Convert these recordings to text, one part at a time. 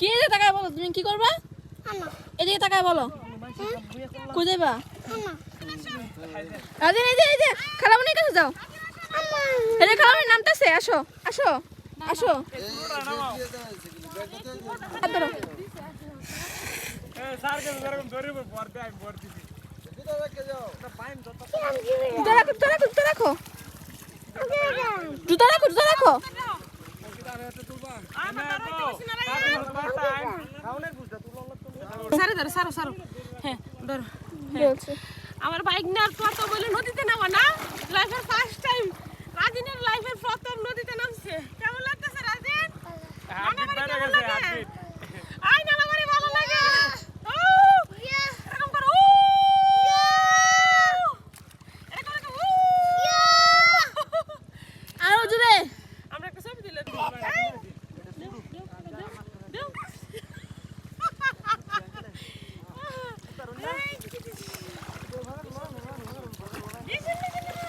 কি এদিকে তাকায় বলো তুমি কি করবা? এদিকে তাকায় বলো। কই যাইবা রাজিন এই যে এই যে খালামনির কাছে যাও। এই যে খালামনি নামতেছে আসো আসো আসো। ধরো। জুতা রাখো জুতা রাখো জুতা রাখো জুতা রাখো জুতা রাখো সারে সারো। হ্যাঁ ধরো আমার বাইক নেওয়ার কথা বলে নদীতে নামা না। লাইফের ফার্স্ট টাইম রাজিনের লাইফের প্রথম নদীতে নামছে কেমন লাগতেছে রাজিন নানাবাড়ি কেমন লাগে? আয় নানাবাড়ি ভালো লাগে ও! এরকম করো, ও! এরকম এরকম, ও! আরও জুড়ে আমরা একটা ছবি দিলে খালামনির কাছে যাও রাইয়ান ও হানে দিনে হুন্না টাইম জামাই যায় নৌকা দিয়ে এটা কোনো কথা শিউর এটা হয় তোর কাছে জামাই দিয়ে চললে শিউরে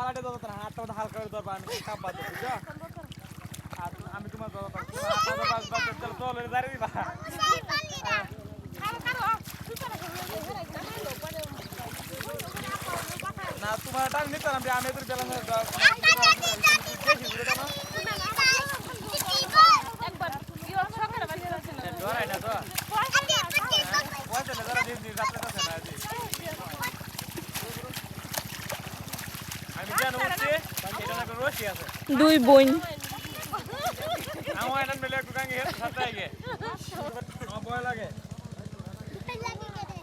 বালাটা দাদা তার হাতটা মতো হালকা করে ধরবা আমি কাপ বাদ বুঝছ আমি তোমার দাদা তোমার হাতটা বাদ বাদ চল চল দাঁড়িয়ে দিবা না তোমার টান নিতাম আমি আমি তোর বেলা হয়ে যাও বেশি ঘুরে দাও একবার ইও সকালে বাড়ি যাচ্ছে না ডরাই না তো ওই তো যারা দিন দিন রাত্রে কাছে না আজ আমি জানো উঠছে এটা না কোনো রশি আছে দুই বোন আমার এটা মেলে একটু গাঙ্গে হেড সাথে আগে আমার ভয় লাগে।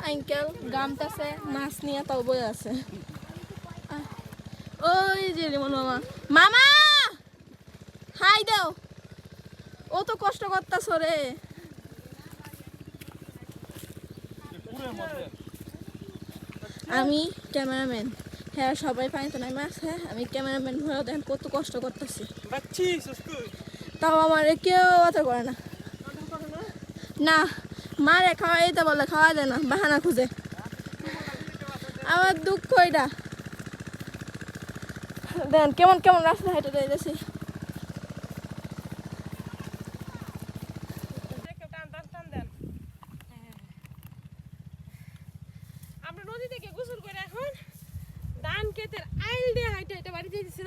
আঙ্কেল গামতাছে মাছ নিয়ে তাও বই আছে। ওই যে রিমন মামা। মামা! হাই দাও। ও তো কষ্ট করতাছ রে। আমি ক্যামেরাম্যান। হ্যাঁ সবাই পানিতে নাই মাছ হ্যাঁ আমি ক্যামেরাম্যান হয়েও দেখেন কত কষ্ট করতেছি। তাও আমার কেউ অত করে না। না মারে খাওয়াই দিতে বলে খাওয়া দেয় না বাহানা খুঁজে। আমার দুঃখ এটা। দেন কেমন কেমন রাস্তা হেঁটে যাইতেছি। দেন। আমরা নদী থেকে গোসল করে এখন ধান ক্ষেতের আইল দিয়ে হাইটে হাইটে বাড়ি যেতেছি